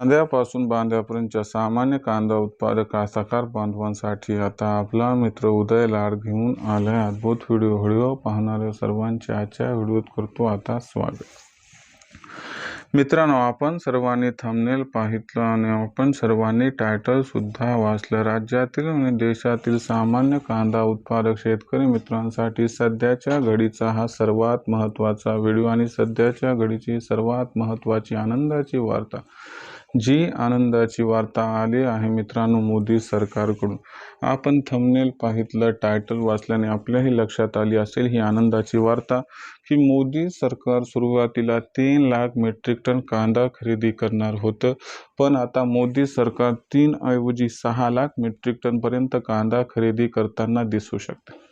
कांद्यापासून बांध्यापर्यंतच्या सामान्य कांदा उत्पादक कास्तकार बांधवांसाठी आता आपला मित्र उदय लाड घेऊन आलाय अद्भुत व्हिडिओ. व्हिडिओ पाहणाऱ्या सर्वांचे आजच्या व्हिडिओत करतो आता स्वागत. मित्रांनो आपण सर्वांनी थंबनेल पाहितलं आणि आपण सर्वांनी टायटल सुद्धा वाचलं. राज्यातील आणि देशातील सामान्य कांदा उत्पादक शेतकरी मित्रांसाठी सध्याच्या घडीचा हा सर्वात महत्त्वाचा व्हिडिओ आणि सध्याच्या घडीची सर्वात महत्त्वाची आनंदाची वार्ता. जी आनंदाची वार्ता आली आहे मित्रांनो मोदी सरकारकडून. आपण थंबनेल पाहितलं टायटल वाचल्याने आपल्याही लक्षात आली असेल ही आनंदाची वार्ता की मोदी सरकार सुरुवातीला तीन लाख मेट्रिक टन कांदा खरेदी करणार होतं. पण आता मोदी सरकार तीन ऐवजी सहा लाख मेट्रिक टनपर्यंत कांदा खरेदी करताना दिसू शकते.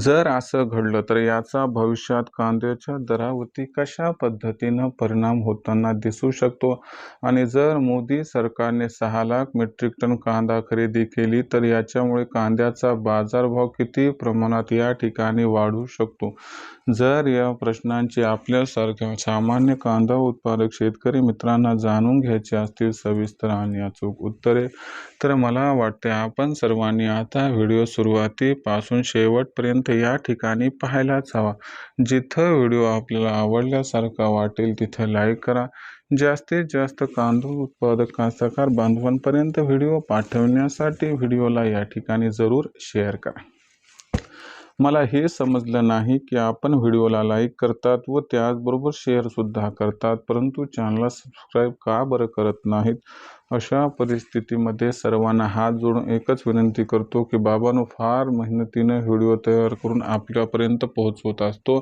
जर असं घडलं तर याचा भविष्यात कांद्याच्या दरावरती कशा पद्धतीनं परिणाम होताना दिसू शकतो? आणि जर मोदी सरकारने सहा लाख मेट्रिक टन कांदा खरेदी केली तर याच्यामुळे कांद्याचा बाजारभाव किती प्रमाणात या ठिकाणी वाढू शकतो? जर या प्रश्नांची आपल्यासारख्या सामान्य कांदा उत्पादक शेतकरी मित्रांना जाणून घ्यायचे असतील सविस्तर आणि अचूक उत्तरे तर मला वाटते आपण सर्वांनी आता व्हिडिओ सुरुवातीपासून शेवट शेवटपर्यंत या ठिकाणी पाहायलाच हवा. जिथं व्हिडिओ आपल्याला आवडल्यासारखा वाटेल तिथं लाईक करा. जास्तीत जास्त कांदूळ उत्पादक कास्तकार बांधवांपर्यंत व्हिडिओ पाठवण्यासाठी व्हिडिओला या ठिकाणी जरूर शेअर करा. मला हे समजलं नाही की आपण व्हिडिओला लाईक करतात व त्याचबरोबर शेअरसुद्धा करतात परंतु चॅनलला सबस्क्राईब का बरं करत नाहीत? अशा परिस्थितीमध्ये सर्वांना हात जोडून एकच विनंती करतो की बाबांनो फार मेहनतीनं व्हिडिओ तयार करून आपल्यापर्यंत पोहोचवत असतो.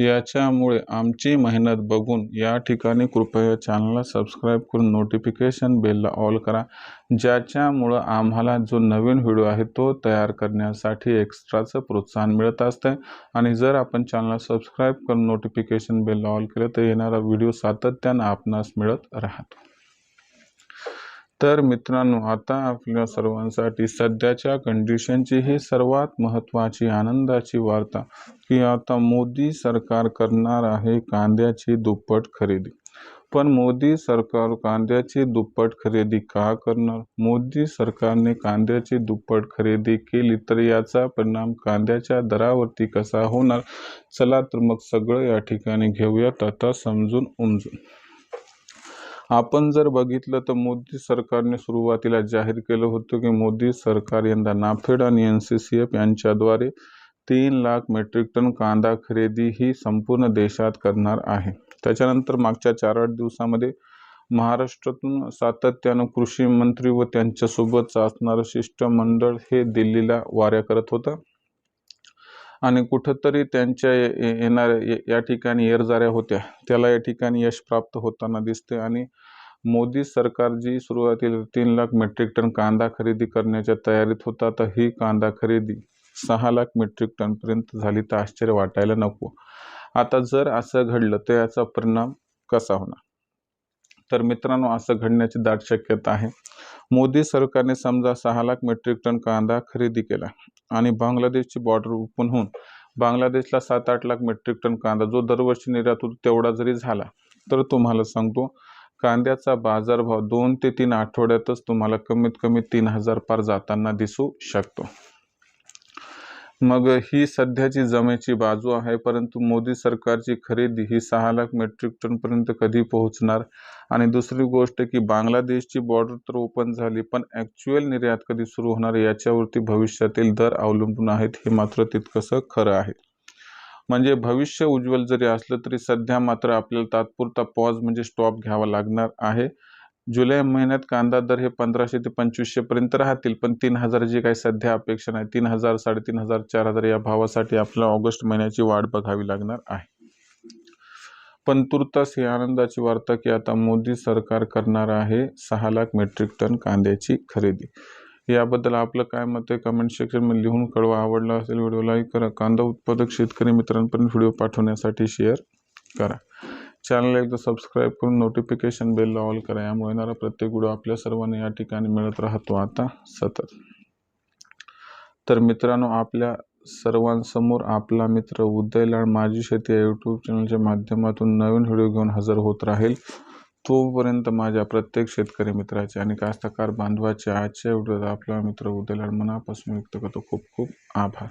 याच्यामुळे आमची मेहनत बघून या ठिकाणी कृपया चॅनलला सबस्क्राईब करून नोटिफिकेशन बेलला ऑल करा. ज्याच्यामुळं आम्हाला जो नवीन व्हिडिओ आहे तो तयार करण्यासाठी एक्स्ट्राचं प्रोत्साहन मिळत असतं. आणि जर आपण चॅनलला सबस्क्राईब करून नोटिफिकेशन बेलला ऑल केलं तर येणारा व्हिडिओ सातत्यानं आपणास मिळत राहतो. तर मित्रांनो आता आपल्या सर्वांसाठी सध्याच्या कंडिशनची ही सर्वात महत्त्वाची आनंदाची वार्ता की आता मोदी सरकार करणार आहे कांद्याची दुप्पट खरेदी. पण मोदी सरकार कांद्याची दुप्पट खरेदी का करणार? मोदी सरकारने कांद्याची दुप्पट खरेदी केली तर याचा परिणाम कांद्याच्या दरावरती कसा होणार? चला तर मग सगळं या ठिकाणी घेऊयात. आता समजून उमजून. आपण जर बघितलं तर मोदी सरकारने सुरुवातीला जाहीर केलं होतं की मोदी सरकार यंदा नाफेड आणि एन सी सी एफ यांच्याद्वारे तीन लाख मेट्रिक टन कांदा खरेदी ही संपूर्ण देशात करणार आहे. त्याच्यानंतर मागच्या चार आठ दिवसामध्ये महाराष्ट्रातून सातत्यानं कृषी मंत्री व त्यांच्यासोबत असणारं शिष्टमंडळ हे दिल्लीला वाऱ्या करत होतं. आणि कुठंतरी त्यांच्या येणाऱ्या या ठिकाणी येरजाऱ्या होत्या. त्याला या ठिकाणी यश प्राप्त होताना दिसते आणि मोदी सरकार जी सुरुवातीला तीन लाख मेट्रिक टन कांदा खरेदी करण्याच्या तयारीत होता तर ही कांदा खरेदी सहा लाख मेट्रिक टनपर्यंत झाली तर आश्चर्य वाटायला नको. आता जर असं घडलं तर याचा परिणाम कसा होणार? तर मित्रांनो असं घडण्याची दाट शक्यता आहे. मोदी सरकारने समजा सहा लाख मेट्रिक टन कांदा खरेदी केला आणि बांगलादेशची बॉर्डर ओपन होऊन बांगलादेशला सात आठ लाख मेट्रिक टन कांदा जो दरवर्षी निर्यात होतो तेवढा जरी झाला तर तुम्हाला सांगतो कांद्याचा बाजारभाव दोन ते तीन आठवड्यातच तुम्हाला कमीत कमी तीन हजार पार जाताना दिसू शकतो. मग ही सध्याची जमेची बाजू आहे परंतु मोदी सरकारची खरेदी ही सहा लाख मेट्रिक टनपर्यंत कधी पोहोचणार? आणि दुसरी गोष्ट की बांगलादेशची बॉर्डर तर ओपन झाली पण ॲक्च्युअल निर्यात कधी सुरू होणार याच्यावरती भविष्यातील दर अवलंबून आहेत हे मात्र तितकंसं खरं आहे. म्हणजे भविष्य उज्ज्वल जरी असलं तरी सध्या मात्र आपल्याला तात्पुरता पॉज म्हणजे स्टॉप घ्यावा लागणार आहे. जुलै महिन्यात कांदा दर हे पंधराशे ते पंचवीसशेपर्यंत राहतील पण तीन हजाराची काही सध्या अपेक्षा नाही. तीन हजार साडेतीन हजार चार हजार या भावासाठी आपल्याला ऑगस्ट महिन्याची वाट बघावी लागणार आहे. पण तुर्तास ही आनंदाची वार्ता की आता मोदी सरकार करणार आहे सहा लाख मेट्रिक टन कांद्याची खरेदी. याबद्दल आपलं काय मत आहे? कमेंट सेक्शनमध्ये लिहून कळवा. आवडला असेल व्हिडिओ लाईक करा. कांदा उत्पादक शेतकरी मित्रांपर्यंत व्हिडिओ पाठवण्यासाठी शेअर करा. चॅनल एकदा सबस्क्राईब करून नोटिफिकेशन बेलला ऑल करा. यामुळे येणारा प्रत्येक व्हिडिओ आपल्या सर्वांना या ठिकाणी मिळत राहतो. आता सतत. तर मित्रांनो आपल्या सर्वांसमोर आपला मित्र उदयलाल माझी शेती या यूट्यूब चॅनलच्या माध्यमातून नवीन व्हिडिओ घेऊन हजर होत राहील. तोपर्यंत माझ्या प्रत्येक शेतकरी मित्राचे आणि कास्तकार बांधवाचे आजच्या व्हिडिओत आपला मित्र उदयलाल मनापासून व्यक्त करतो. खूप खूप आभार.